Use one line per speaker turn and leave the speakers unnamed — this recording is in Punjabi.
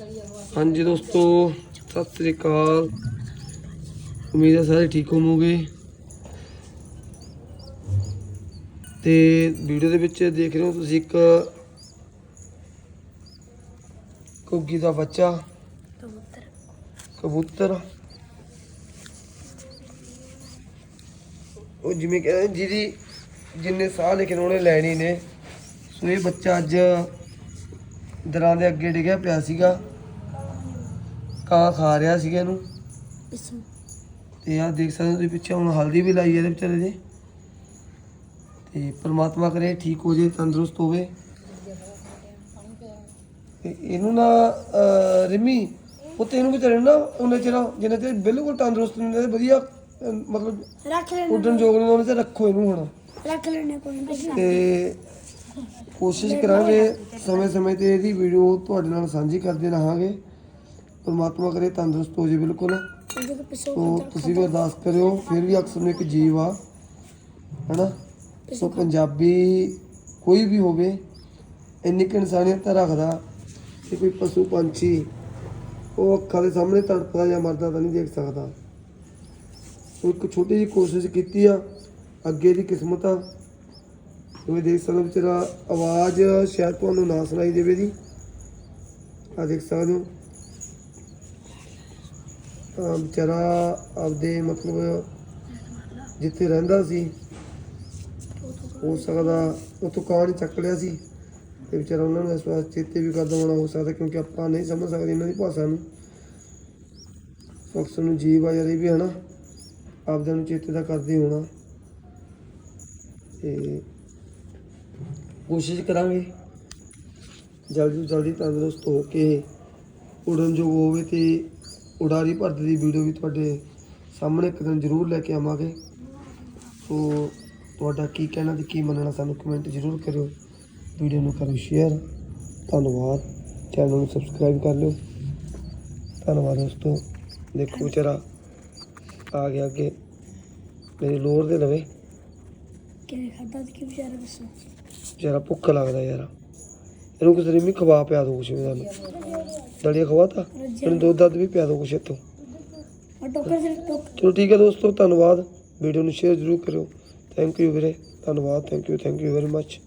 ਹਾਂਜੀ ਦੋਸਤੋ ਸਤਿ ਸ੍ਰੀ ਅਕਾਲ। ਉਮੀਦ ਹੈ ਸਾਰੇ ਠੀਕ ਹੋਵੋਗੇ। ਤੇ ਵੀਡੀਓ ਦੇ ਵਿੱਚ ਦੇਖ ਰਹੇ ਹੋ ਤੁਸੀਂ ਇੱਕ ਕੁੱਗੀ ਦਾ ਬੱਚਾ।
ਕਬੂਤਰ।
ਕਬੂਤਰ। ਉਹ ਜਿਵੇਂ ਕਹਿੰਦੇ ਜਿਹਦੀ ਜਿੰਨੇ ਸਾਹ ਲੇਕਿਨ ਉਹਨੇ ਲੈਣੀ ਨੇ। ਸੋ ਇਹ ਬੱਚਾ ਅੱਜ ਦਰਾਂ ਦੇ ਅੱਗੇ ਡਿੱਗਿਆ ਪਿਆ ਸੀਗਾ। ਕਾਂ ਖਾ ਰਿਹਾ ਸੀਗਾ ਇਹਨੂੰ।
ਇਸਮ
ਤੇ ਆਹ ਦੇਖ ਸਕਦੇ ਹੋ ਤੁਸੀਂ ਪਿੱਛੇ ਹੁਣ ਹਲਦੀ ਵੀ ਲਾਈ ਹੈ ਇਹਦੇ ਵਿਚਾਰੇ ਦੇ ਤੇ ਪ੍ਰਮਾਤਮਾ ਕਰੇ ਠੀਕ ਹੋ ਜੇ ਤੰਦਰੁਸਤ ਹੋਵੇ। ਤੇ ਇਹਨੂੰ ਨਾ ਅਹ, ਰਿਮੀ ਉਹ ਤੈਨੂੰ ਵੀ ਤੇਰੇ ਨਾ ਉਹਨੇ ਚਿਰ ਜਿੰਨੇ ਤੇ ਬਿਲਕੁਲ ਤੰਦਰੁਸਤ ਨਹੀਂ ਹੁੰਦੇ ਵਧੀਆ ਅਹ, ਮਤਲਬ
ਰੱਖ ਲੈਣਾ
ਉੱਡਣ ਯੋਗ ਨਹੀਂ ਉਹਨੇ ਤੇ ਰੱਖੋ ਇਹਨੂੰ ਹੁਣ।
ਰੱਖ ਲੈਣਾ ਕੋਈ ਨਹੀਂ
ਤੇ ਕੋਸ਼ਿਸ਼ ਕਰਾਂਗੇ ਸਮੇਂ-ਸਮੇਂ ਤੇ ਇਹਦੀ ਵੀਡੀਓ ਤੁਹਾਡੇ ਨਾਲ ਸਾਂਝੀ ਕਰਦੇ ਰਹਾਂਗੇ। ਪਰਮਾਤਮਾ ਕਰੇ ਤੰਦਰੁਸਤ ਹੋ ਜੇ ਬਿਲਕੁਲ। ਸੋ ਤੁਸੀਂ ਵੀ ਅਰਦਾਸ ਕਰਿਓ ਫਿਰ ਵੀ ਅਕਸਰ ਨੂੰ ਇੱਕ ਜੀਵ ਆ ਹਨਾ? ਸੋ ਪੰਜਾਬੀ ਕੋਈ ਵੀ ਹੋਵੇ ਇੰਨੀ ਕੁ ਇਨਸਾਨੀਅਤ ਤਾਂ ਰੱਖਦਾ ਕਿ ਕੋਈ ਪਸ਼ੂ ਪੰਛੀ ਉਹ ਅੱਖਾਂ ਦੇ ਸਾਹਮਣੇ ਤੜਪਦਾ ਜਾਂ ਮਰਦਾ ਤਾਂ ਨਹੀਂ ਦੇਖ ਸਕਦਾ। ਸੋ ਇੱਕ ਛੋਟੀ ਜਿਹੀ ਕੋਸ਼ਿਸ਼ ਕੀਤੀ ਆ ਅੱਗੇ ਦੀ ਕਿਸਮਤ ਆ। ਤੁਸੀਂ ਦੇਖ ਸਕਦੇ ਹੋ ਵਿਚਾਰਾ ਆਵਾਜ਼ ਸ਼ਾਇਦ ਤੁਹਾਨੂੰ ਨਾ ਸੁਣਾਈ ਦੇਵੇ ਦੀ ਆ ਦੇਖ ਸਕਦੇ ਹੋ। ਵਿਚਾਰਾ ਆਪਦੇ ਮਤਲਬ ਜਿੱਥੇ ਰਹਿੰਦਾ ਸੀ, ਹੋ ਸਕਦਾ ਉਤੋਂ ਕਾਂ ਚੱਕ ਲਿਆ ਸੀ ਤੇ ਵਿਚਾਰਾ ਉਹਨਾਂ ਨੂੰ ਇਸ ਵਾਰ ਚੇਤੇ ਵੀ ਕਰਦਾ ਹੋਣਾ ਹੋ ਸਕਦਾ ਕਿਉਂਕਿ ਆਪਾਂ ਨਹੀਂ ਸਮਝ ਸਕਦੇ ਇਹਨਾਂ ਦੀ ਭਾਸ਼ਾ ਨੂੰ। ਅਕਸਰ ਨੂੰ ਜੀਵ ਆ ਯਾਰ ਇਹ ਵੀ ਹਨਾ ਆਪਦੇ ਨੂੰ ਚੇਤੇ ਦਾ ਕਰਦੇ ਹੋਣਾ। ਤੇ ਕੋਸ਼ਿਸ਼ ਕਰਾਂਗੇ ਜਲਦੀ ਤੋਂ ਜਲਦੀ ਤੰਦਰੁਸਤ ਹੋ ਕੇ ਉਡਣ ਜੋ ਹੋਵੇ ਤੇ ਉਡਾਰੀ ਭਰਤੀ ਦੀ ਵੀਡੀਓ ਵੀ ਤੁਹਾਡੇ ਸਾਹਮਣੇ ਇੱਕ ਦਿਨ ਜ਼ਰੂਰ ਲੈ ਕੇ ਆਵਾਂਗੇ। ਸੋ ਤੁਹਾਡਾ ਕੀ ਕਹਿਣਾ ਤੇ ਕੀ ਮੰਨਣਾ ਸਾਨੂੰ ਕਮੈਂਟ ਜ਼ਰੂਰ ਕਰਿਓ। ਵੀਡੀਓ ਨੂੰ ਕਰੋ ਸ਼ੇਅਰ ਧੰਨਵਾਦ। ਚੈਨਲ ਨੂੰ ਸਬਸਕ੍ਰਾਈਬ ਕਰ ਲਿਓ। ਧੰਨਵਾਦ ਦੋਸਤੋ। ਦੇਖੋ ਵਿਚਾਰਾ ਆ ਗਿਆ ਅੱਗੇ। ਮੇਰੇ ਲੋਰ ਦੇ ਲਵੇ
ਕਿਵੇਂ ਖਾਦਾ ਕਿ ਵਿਚਾਰਾ ਦੱਸੋ?
ਵਿਚਾਰਾ ਭੁੱਖ ਲੱਗਦਾ ਯਾਰ। ਇਹਨੂੰ ਕਿਸੇ ਰਿਮੀ ਖਵਾ ਪਿਆ ਦੋ ਕੁਛ ਵੀ ਸਾਨੂੰ ਦਲੀਆ ਖਵਾਤਾ? ਇਹਨੂੰ ਦੁੱਧ ਦੱਧ ਵੀ ਪਿਆ ਦੋ ਕੁਛ ਇੱਥੋਂ
ਟੋਕਰ ਸਿਰ
ਚਲੋ ਠੀਕ ਹੈ ਦੋਸਤੋ ਧੰਨਵਾਦ। ਵੀਡੀਓ ਨੂੰ ਸ਼ੇਅਰ ਜ਼ਰੂਰ ਕਰਿਓ। ਥੈਂਕ ਯੂ ਵੀਰੇ। ਧੰਨਵਾਦ। Thank you thank you very much